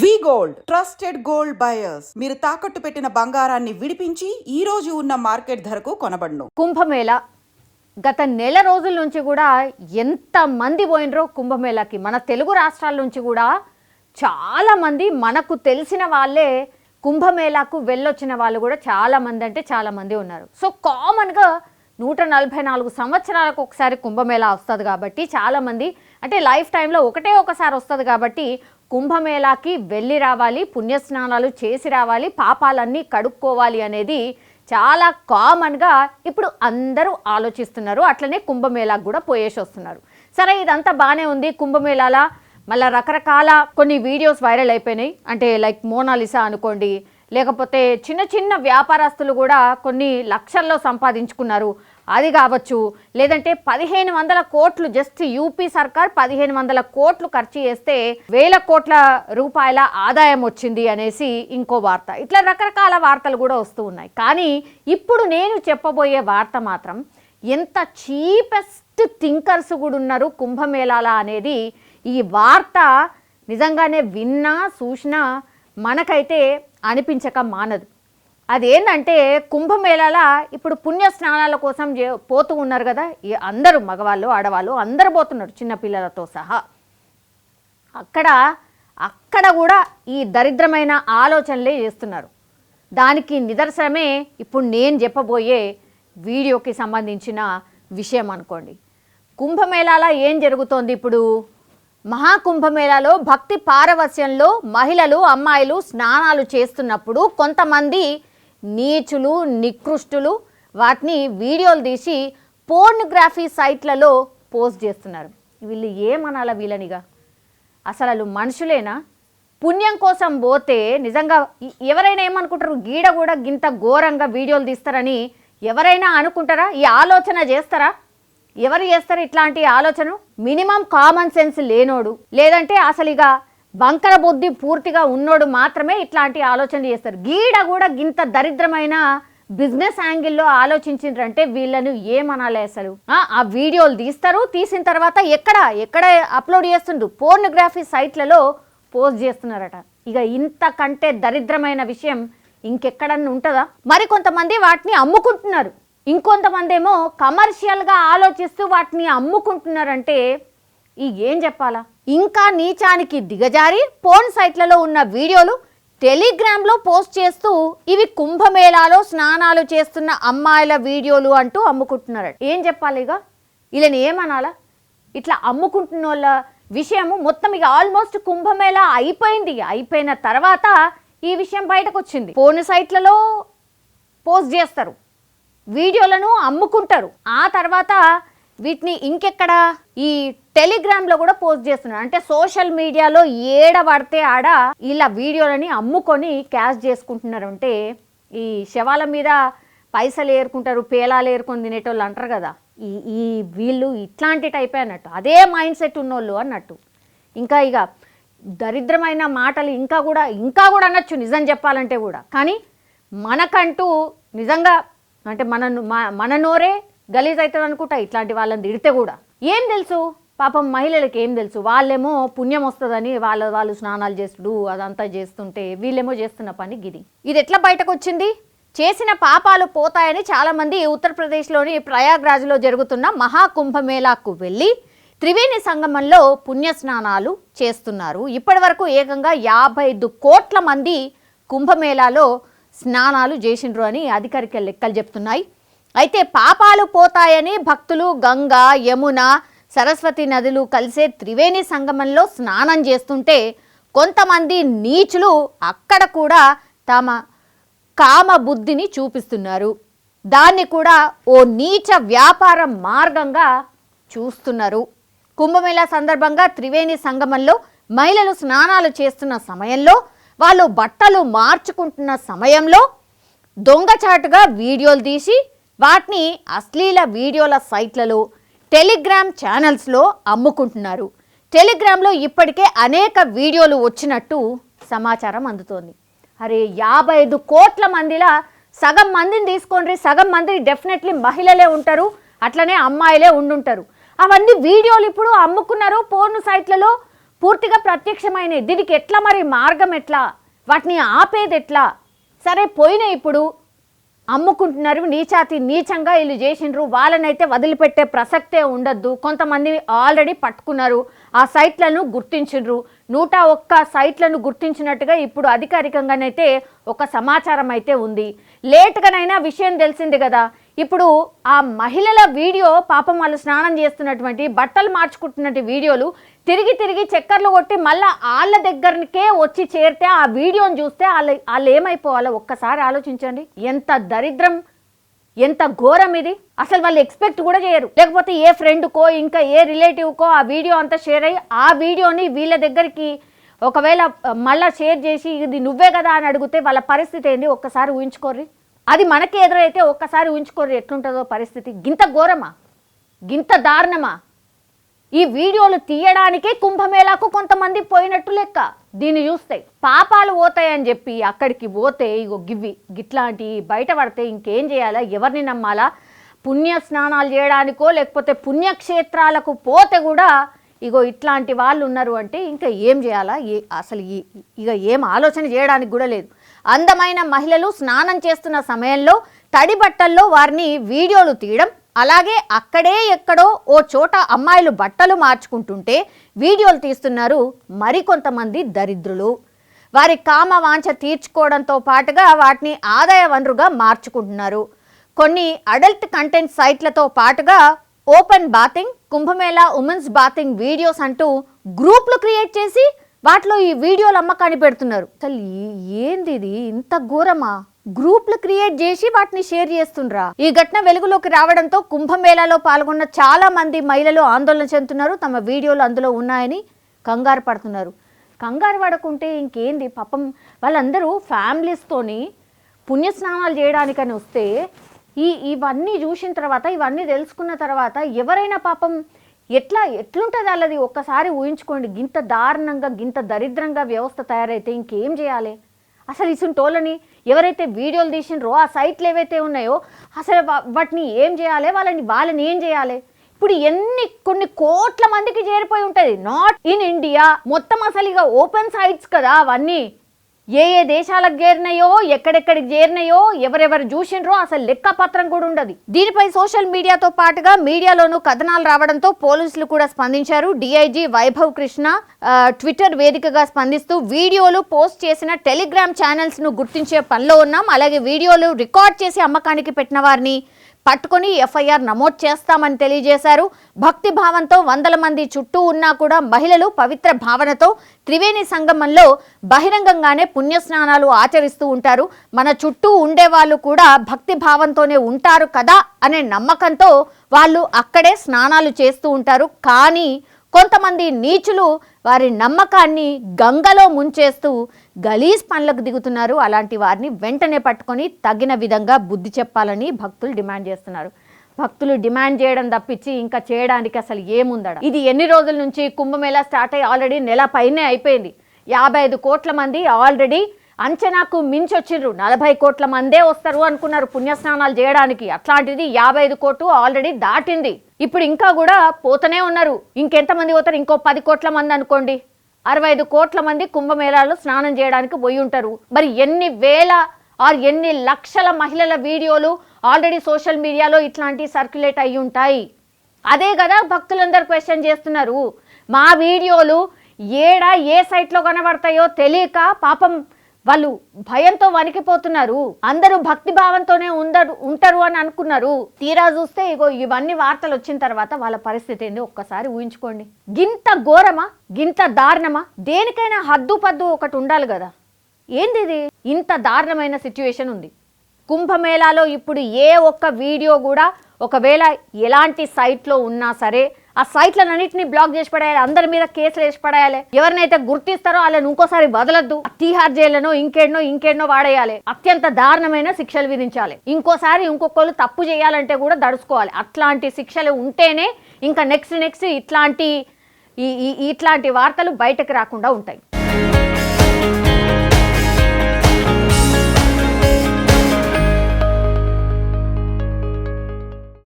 We gold trusted gold buyers. మీరు తాకట్టు పెట్టిన బంగారాన్ని విడిపించి ఈ రోజు ఉన్న మార్కెట్ ధరకు కొనబడను. కుంభమేళ. గత నెల రోజుల నుంచి కూడా ఎంత మంది పోయినరో కుంభమేళకి. మన తెలుగు రాష్ట్రాల నుంచి కూడా చాలా మంది మనకు తెలిసిన వాళ్ళే కుంభమేళాకు వెళ్ళొచ్చిన వాళ్ళు కూడా చాలా మంది అంటే చాలా మంది ఉన్నారు. సో కామన్గా నూట నలభై నాలుగు సంవత్సరాలకు ఒకసారి కుంభమేళా వస్తుంది కాబట్టి చాలామంది అంటే లైఫ్ టైంలో ఒకటే ఒకసారి వస్తుంది కాబట్టి కుంభమేళాకి వెళ్ళి రావాలి పుణ్యస్నానాలు చేసి రావాలి పాపాలన్నీ కడుక్కోవాలి అనేది చాలా కామన్గా ఇప్పుడు అందరూ ఆలోచిస్తున్నారు. అట్లనే కుంభమేళాకు కూడా పోయేసి వస్తున్నారు. సరే ఇదంతా బాగానే ఉంది. కుంభమేళాల మళ్ళీ రకరకాల కొన్ని వీడియోస్ వైరల్ అయిపోయినాయి. అంటే లైక్ మోనాలిసా అనుకోండి లేకపోతే చిన్న చిన్న వ్యాపారస్తులు కూడా కొన్ని లక్షల్లో సంపాదించుకున్నారు. అది కావచ్చు. లేదంటే పదిహేను వందల కోట్లు జస్ట్ యూపీ సర్కార్ పదిహేను వందల కోట్లు ఖర్చు చేస్తే వేల కోట్ల రూపాయల ఆదాయం వచ్చింది అనేసి ఇంకో వార్త. ఇట్లా రకరకాల వార్తలు కూడా వస్తూ ఉన్నాయి. కానీ ఇప్పుడు నేను చెప్పబోయే వార్త మాత్రం ఎంత చీపెస్ట్ థింకర్స్ కూడా ఉన్నారు కుంభమేళాల అనేది. ఈ వార్త నిజంగానే విన్నా చూసినా మనకైతే అనిపించక మానదు. అదేంటంటే కుంభమేళాల ఇప్పుడు పుణ్య స్నానాల కోసం పోతూ ఉన్నారు కదా ఈ అందరూ మగవాళ్ళు ఆడవాళ్ళు అందరూ పోతున్నారు చిన్నపిల్లలతో సహా. అక్కడ అక్కడ కూడా ఈ దరిద్రమైన ఆలోచనలే చేస్తున్నారు. దానికి నిదర్శనమే ఇప్పుడు నేను చెప్పబోయే వీడియోకి సంబంధించిన విషయం అనుకోండి. కుంభమేళాలో ఏం జరుగుతోంది ఇప్పుడు? మహాకుంభమేళాలో భక్తి పారవస్యంలో మహిళలు అమ్మాయిలు స్నానాలు చేస్తున్నప్పుడు కొంతమంది నీచులు నికృష్టులు వాటిని వీడియోలు తీసి పోర్నోగ్రఫీ సైట్లలో పోస్ట్ చేస్తున్నారు. వీళ్ళు ఏమనాలా వీళ్ళనిగా? అసలు మనుషులేనా? పుణ్యం కోసం పోతే నిజంగా ఎవరైనా ఏమనుకుంటారు? గీడ కూడా గింత ఘోరంగా వీడియోలు తీస్తారని ఎవరైనా అనుకుంటారా? ఈ ఆలోచన చేస్తారా? ఎవరు చేస్తారు ఇట్లాంటి ఆలోచన మినిమం కామన్ సెన్స్ లేనోడు. లేదంటే అసలు ఇక బంకర బుద్ధి పూర్తిగా ఉన్నోడు మాత్రమే ఇట్లాంటి ఆలోచనలు చేస్తారు. గీడ కూడా ఇంత దరిద్రమైన బిజినెస్ యాంగిల్లో ఆలోచించిండ్రంటే వీళ్ళను ఏమనాలి అసలు? ఆ, ఆ వీడియోలు తీస్తారు తీసిన తర్వాత ఎక్కడ ఎక్కడ అప్లోడ్ చేస్తుండ్రు? పోర్నోగ్రఫీ సైట్లలో పోస్ట్ చేస్తున్నారట. ఇక ఇంతకంటే దరిద్రమైన విషయం ఇంకెక్కడన్నా ఉంటుందా? మరి కొంతమంది వాటిని అమ్ముకుంటున్నారు. ఇంకొంతమంది ఏమో కమర్షియల్గా ఆలోచిస్తూ వాటిని అమ్ముకుంటున్నారంటే ఈ ఏం చెప్పాలా? ఇంకా నీచానికి దిగజారి పోన్ సైట్లలో ఉన్న వీడియోలు టెలిగ్రామ్లో పోస్ట్ చేస్తూ ఇవి కుంభమేళాలో స్నానాలు చేస్తున్న అమ్మాయిల వీడియోలు అంటూ అమ్ముకుంటున్నారట. ఏం చెప్పాలి ఇక? వీళ్ళని ఏమనాలా? ఇట్లా అమ్ముకుంటున్న వాళ్ళ విషయము మొత్తం ఇక ఆల్మోస్ట్ కుంభమేళా అయిపోయింది. అయిపోయిన తర్వాత ఈ విషయం బయటకు వచ్చింది ఫోన్ సైట్లలో పోస్ట్ చేస్తారు. వీడియోలను అమ్ముకుంటారు. ఆ తర్వాత వీటిని ఇంకెక్కడ? ఈ టెలిగ్రామ్లో కూడా పోస్ట్ చేస్తున్నారు. అంటే సోషల్ మీడియాలో ఏడ పడితే ఆడ ఇలా వీడియోలని అమ్ముకొని క్యాష్ చేసుకుంటున్నారు. అంటే ఈ శవాల మీద పైసలు ఏరుకుంటారు పేలాలు ఏరుకొని తినేటోళ్ళు అంటారు కదా. ఈ ఈ వీళ్ళు ఇట్లాంటి టైపే అన్నట్టు. అదే మైండ్ సెట్ ఉన్నోళ్ళు అన్నట్టు. ఇంకా ఇక దరిద్రమైన మాటలు ఇంకా కూడా ఇంకా కూడా అనొచ్చు నిజం చెప్పాలంటే కూడా. కానీ మనకంటూ నిజంగా అంటే మన మన నోరే గలీజ్ అవుతుంది అనుకుంటా ఇట్లాంటి వాళ్ళని తిడితే కూడా. ఏం తెలుసు? పాపం మహిళలకు ఏం తెలుసు? వాళ్ళేమో పుణ్యం వస్తుందని వాళ్ళ వాళ్ళు స్నానాలు చేసుడు అదంతా చేస్తుంటే వీళ్ళేమో చేస్తున్న పని గిది. ఇది ఎట్లా బయటకు వచ్చింది చేసిన పాపాలు పోతాయని చాలామంది ఉత్తరప్రదేశ్లోని ప్రయాగ్రాజ్లో జరుగుతున్న మహాకుంభమేళాకు వెళ్ళి త్రివేణి సంగమంలో పుణ్యస్నానాలు చేస్తున్నారు. ఇప్పటి వరకు ఏకంగా యాభై ఐదు కోట్ల మంది కుంభమేళాలో స్నానాలు చేసిండ్రు అని అధికారిక లెక్కలు చెప్తున్నాయి. అయితే పాపాలు పోతాయని భక్తులు గంగా యమున సరస్వతి నదులు కలిసే త్రివేణి సంగమంలో స్నానం చేస్తుంటే కొంతమంది నీచులు అక్కడ కూడా తమ కామ బుద్ధిని చూపిస్తున్నారు. దాన్ని కూడా ఓ నీచ వ్యాపార మార్గంగా చూస్తున్నారు. కుంభమేళా సందర్భంగా త్రివేణి సంగమంలో మహిళలు స్నానాలు చేస్తున్న సమయంలో వాళ్ళు బట్టలు మార్చుకుంటున్న సమయంలో దొంగచాటుగా వీడియోలు తీసి వాటిని అశ్లీల వీడియోల సైట్లలో టెలిగ్రామ్ ఛానల్స్లో అమ్ముకుంటున్నారు. టెలిగ్రామ్లో ఇప్పటికే అనేక వీడియోలు వచ్చినట్టు సమాచారం అందుతోంది. అరే యాభై ఐదు కోట్ల మందిలా సగం మందిని తీసుకోండి సగం మంది డెఫినెట్లీ మహిళలే ఉంటారు అట్లనే అమ్మాయిలే ఉండుంటారు. అవన్నీ వీడియోలు ఇప్పుడు అమ్ముకున్నారు పోర్ను సైట్లలో పూర్తిగా ప్రత్యక్షమైనవి దీనికి ఎట్లా మరి మార్గం ఎట్లా? వాటిని ఆపేది ఎట్లా? సరే పోయినాయి ఇప్పుడు. అమ్ముకుంటున్నారు నీచాతి నీచంగా వీళ్ళు చేసిండ్రు వాళ్ళనైతే వదిలిపెట్టే ప్రసక్తే ఉండద్దు. కొంతమంది ఆల్రెడీ పట్టుకున్నారు ఆ సైట్లను గుర్తించిండ్రు. నూట ఒక్క సైట్లను గుర్తించినట్టుగా ఇప్పుడు అధికారికంగానైతే ఒక సమాచారం అయితే ఉంది. లేట్గానైనా విషయం తెలిసింది కదా ఇప్పుడు ఆ మహిళల వీడియో పాపం వాళ్ళు స్నానం చేస్తున్నటువంటి బట్టలు మార్చుకుంటున్నటువంటి వీడియోలు తిరిగి తిరిగి చక్కర్లు కొట్టి మళ్ళీ వాళ్ళ దగ్గరకే వచ్చి చేరితే ఆ వీడియోని చూస్తే వాళ్ళు వాళ్ళు ఏమైపోవాలో ఒక్కసారి ఆలోచించండి. ఎంత దరిద్రం ఎంత ఘోరం ఇది. అసలు వాళ్ళు ఎక్స్పెక్ట్ కూడా చేయరు. లేకపోతే ఏ ఫ్రెండ్కో ఇంకా ఏ రిలేటివ్కో ఆ వీడియో అంతా షేర్ అయ్యి ఆ వీడియోని వీళ్ళ దగ్గరికి ఒకవేళ మళ్ళీ షేర్ చేసి ఇది నువ్వే కదా అని అడిగితే వాళ్ళ పరిస్థితి ఏంటి ఒక్కసారి ఊహించుకోర్రి. అది మనకి ఎదురైతే ఒక్కసారి ఉంచుకోరు ఎట్లుంటుందో పరిస్థితి. గింత ఘోరమా? గింత దారుణమా? ఈ వీడియోలు తీయడానికే కుంభమేళాకు కొంతమంది పోయినట్టు లెక్క. దీన్ని చూస్తే పాపాలు పోతాయని చెప్పి అక్కడికి పోతే ఇగో గివ్వి. గిట్లాంటి బయటపడితే ఇంకేం చేయాలా? ఎవరిని నమ్మాలా? పుణ్య స్నానాలు చేయడానికో లేకపోతే పుణ్యక్షేత్రాలకు పోతే కూడా ఇగో ఇట్లాంటి వాళ్ళు ఉన్నారు అంటే ఇంకా ఏం చేయాలా? ఏ అసలు ఈ- ఇక ఏం ఆలోచన చేయడానికి కూడా లేదు. అందమైన మహిళలు స్నానం చేస్తున్న సమయంలో తడి బట్టల్లో వారిని వీడియోలు తీయడం అలాగే అక్కడే ఎక్కడో ఓ చోట అమ్మాయిలు బట్టలు మార్చుకుంటుంటే వీడియోలు తీస్తున్నారు మరికొంతమంది దరిద్రులు. వారి కామ వాంఛ తీర్చుకోవడంతో పాటుగా వాటిని ఆదాయ వనరుగా మార్చుకుంటున్నారు. కొన్ని అడల్ట్ కంటెంట్ సైట్లతో పాటుగా open bathing Kumbh Mela women's bathing videos అంటూ గ్రూప్లు క్రియేట్ చేసి వాటిలో ఈ వీడియోలు అమ్మకాన్ని పెడుతున్నారు. అసలు ఏంది ఇది? ఇంత ఘోరమా? గ్రూప్లు క్రియేట్ చేసి వాటిని షేర్ చేస్తుండ్రా. ఈ ఘటన వెలుగులోకి రావడంతో కుంభమేళాలో పాల్గొన్న చాలా మంది మహిళలు ఆందోళన చెందుతున్నారు. తమ వీడియోలు అందులో ఉన్నాయని కంగారు పడుతున్నారు. కంగారు పడకుంటే ఇంకేంది? పాపం వాళ్ళందరూ ఫ్యామిలీస్తోని పుణ్యస్నానాలు చేయడానికని వస్తే ఈ ఇవన్నీ చూసిన తర్వాత ఇవన్నీ తెలుసుకున్న తర్వాత ఎవరైనా పాపం ఎట్లా ఎట్లుంటుంది వాళ్ళది ఒక్కసారి ఊహించుకోండి. గింత దారుణంగా గింత దరిద్రంగా వ్యవస్థ తయారైతే ఇంకేం చేయాలి? అసలు ఇసుంటోళ్ళని ఎవరైతే వీడియోలు తీసినరో ఆ సైట్లు ఏవైతే ఉన్నాయో అసలు వాటిని ఏం చేయాలి? వాళ్ళని వాళ్ళని ఏం చేయాలి? ఇప్పుడు ఎన్ని కొన్ని కోట్ల మందికి చేరిపోయి ఉంటుంది. నాట్ ఇన్ ఇండియా మొత్తం అసలు ఇక ఓపెన్ సైట్స్ కదా అవన్నీ. ఏ ఏ దేశాలకు చేరినాయో ఎక్కడెక్కడికి చేరినాయో ఎవరెవరు చూసిండ్రో అసలు లెక్క పత్రం కూడా ఉండదు. దీనిపై సోషల్ మీడియాతో పాటుగా మీడియాలోనూ కథనాలు రావడంతో పోలీసులు కూడా స్పందించారు. డిఐజీ వైభవ్ కృష్ణ ట్విట్టర్ వేదికగా స్పందిస్తూ వీడియోలు పోస్ట్ చేసిన టెలిగ్రామ్ ఛానల్స్ను గుర్తించే పనిలో ఉన్నాం. అలాగే వీడియోలు రికార్డ్ చేసి అమ్మకానికి పెట్టిన వారిని పట్టుకొని ఎఫ్ఐఆర్ నమోదు చేస్తామని తెలియజేశారు. భక్తి భావంతో వందల మంది చుట్టూ ఉన్నా కూడా మహిళలు పవిత్ర భావనతో త్రివేణి సంగమంలో బహిరంగంగానే పుణ్యస్నానాలు ఆచరిస్తూ ఉంటారు. మన చుట్టూ ఉండే వాళ్ళు కూడా భక్తి భావంతోనే ఉంటారు కదా అనే నమ్మకంతో వాళ్ళు అక్కడే స్నానాలు చేస్తూ ఉంటారు. కానీ కొంతమంది నీచులు వారి నమ్మకాన్ని గంగలో ముంచేస్తూ గలీజ్ పనులకు దిగుతున్నారు. అలాంటి వారిని వెంటనే పట్టుకొని తగిన విధంగా బుద్ధి చెప్పాలని భక్తులు డిమాండ్ చేస్తున్నారు. భక్తులు డిమాండ్ చేయడం తప్పించి ఇంకా చేయడానికి అసలు ఏముందడ? ఇది ఎన్ని రోజుల నుంచి కుంభమేళా స్టార్ట్ అయ్యి ఆల్రెడీ నెల పైనే అయిపోయింది. యాభై ఐదు కోట్ల మంది ఆల్రెడీ అంచనాకు మించి వచ్చిండ్రు నలభై కోట్ల మందే వస్తారు అనుకున్నారు పుణ్యస్నానాలు చేయడానికి. అట్లాంటిది యాభై ఐదు కోట్లు ఆల్రెడీ దాటింది. ఇప్పుడు ఇంకా కూడా పోతూనే ఉన్నారు. ఇంకెంతమంది పోతారు? ఇంకో పది కోట్ల మంది అనుకోండి. అరవై ఐదు కోట్ల మంది కుంభమేళాలో స్నానం చేయడానికి పోయి ఉంటారు. మరి ఎన్ని వేల ఆర్ ఎన్ని లక్షల మహిళల వీడియోలు ఆల్రెడీ సోషల్ మీడియాలో ఇట్లాంటి సర్క్యులేట్ అయి ఉంటాయి. అదే కదా భక్తులందరూ క్వశ్చన్ చేస్తున్నారు. మా వీడియోలు ఏడా ఏ సైట్లో కనబడతాయో తెలియక పాపం వాళ్ళు భయంతో వణికిపోతున్నారు. అందరూ భక్తి భావంతోనే ఉండరు ఉంటారు అని అనుకున్నారు. తీరా చూస్తే ఇగో ఇవన్నీ వార్తలు వచ్చిన తర్వాత వాళ్ళ పరిస్థితి ఏంటి ఒక్కసారి ఊహించుకోండి. గింత ఘోరమా? గింత దారుణమా? దేనికైనా హద్దు పద్దు ఒకటి ఉండాలి కదా. ఏంది ఇది ఇంత దారుణమైన సిచ్యువేషన్ ఉంది. కుంభమేళాలో ఇప్పుడు ఏ ఒక్క వీడియో కూడా ఒకవేళ ఎలాంటి సైట్లో ఉన్నా సరే ఆ సైట్లన్నింటినీ బ్లాక్ చేసి పడేయాలి. అందరి మీద కేసులు వేసి పడేయాలి. ఎవరినైతే గుర్తిస్తారో వాళ్ళని ఇంకోసారి వదలద్దు. తీహార్ జైలునో ఇంకేడనో ఇంకేడనో వాడేయాలి. అత్యంత దారుణమైన శిక్షలు విధించాలి. ఇంకోసారి ఇంకొకళ్ళు తప్పు చేయాలంటే కూడా దడుచుకోవాలి. అట్లాంటి శిక్షలు ఉంటేనే ఇంకా నెక్స్ట్ నెక్స్ట్ ఇట్లాంటి ఈ- ఇట్లాంటి వార్తలు బయటకు రాకుండా ఉంటాయి.